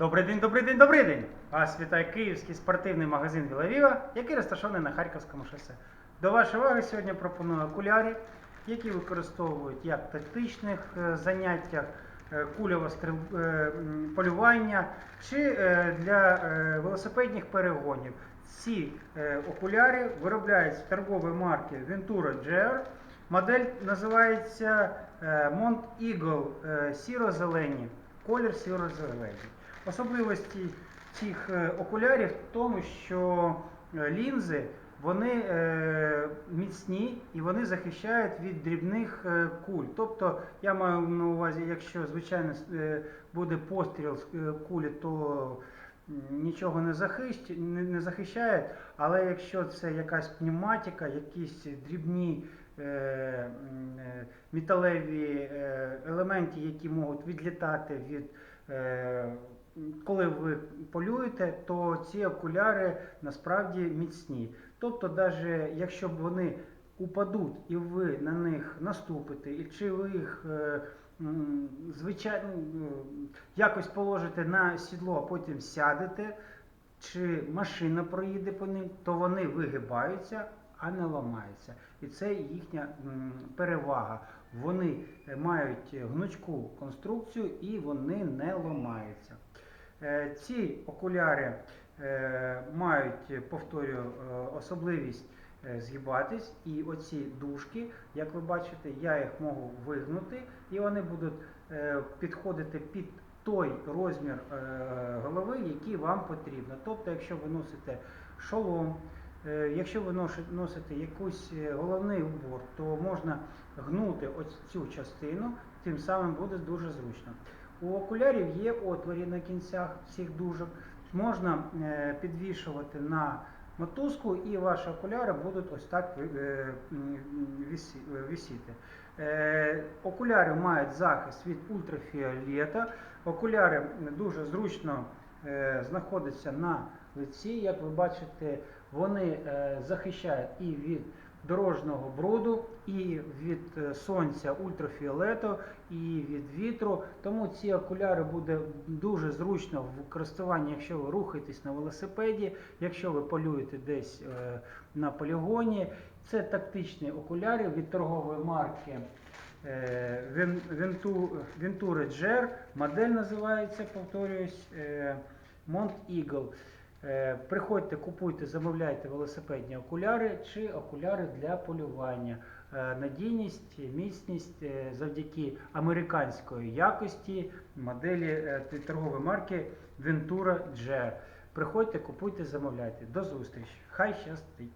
Добрий день, добрий день, добрий день! Вас вітає київський спортивний магазин Вілавіва, який розташований на Харківському шосе. До вашої уваги сьогодні пропоную окуляри, які використовують як в тактичних е, заняттях, е, кульове е, полювання чи для велосипедних перегонів. Ці окуляри виробляються торгової марки Ventura GR. Модель називається Mont Eagle сіро-зелені. Колір сіро-зелений. Особливості цих е, окулярів в тому, що е, лінзи вони е, міцні і вони захищають від дрібних куль. Тобто я маю на увазі, якщо звичайно буде постріл з кулі, то нічого не, захищ... не, захищає, але якщо це якась пневматика, якісь дрібні е, е, металеві е, елементи, які можуть відлітати від Е, коли ви полюєте, то ці окуляри насправді міцні. Тобто, навіть якщо б вони упадуть і ви на них наступите, і чи ви їх е, звичайно якось положите на сідло, а потім сядете, чи машина проїде по ним, то вони вигибаються, а не ламаються. І це їхня перевага. Вони е, мають гнучку конструкцію і вони не ламаються. Е, Ці окуляри е, мають, повторюю, е, особливість е, згибатись, і оці дужки, як ви бачите, я їх можу вигнути, і вони будуть е, підходити під той розмір е, голови, який вам потрібно. Тобто, якщо ви носите шолом, Е, Якщо ви носите якийсь е, головний убор, то можна гнути ось цю частину, тим самим буде дуже зручно. У окулярів є отворі на кінцях цих дужок, можна е, підвішувати на мотузку, і ваші окуляри будуть ось так е, е, висіти. Е, Окуляри мають захист від ультрафіолета. Окуляри дуже зручно знаходяться на лиці. Як ви бачите, вони захищають і від дорожнього бруду, і від е, сонця ультрафіолету, і від вітру. Тому ці окуляри буде дуже зручно в користуванні, якщо ви рухаєтесь на велосипеді, якщо ви полюєте десь е, на полігоні. Це тактичні окуляри від торгової марки. е, Ventura GR. Модель називається, повторююсь, е, Mont Eagle. Е, Приходьте, купуйте, замовляйте велосипедні окуляри чи окуляри для полювання. Е, Надійність, міцність е, завдяки американської якості моделі торгової марки Ventura GR. Приходьте, купуйте, замовляйте. До зустрічі. Хай щастить!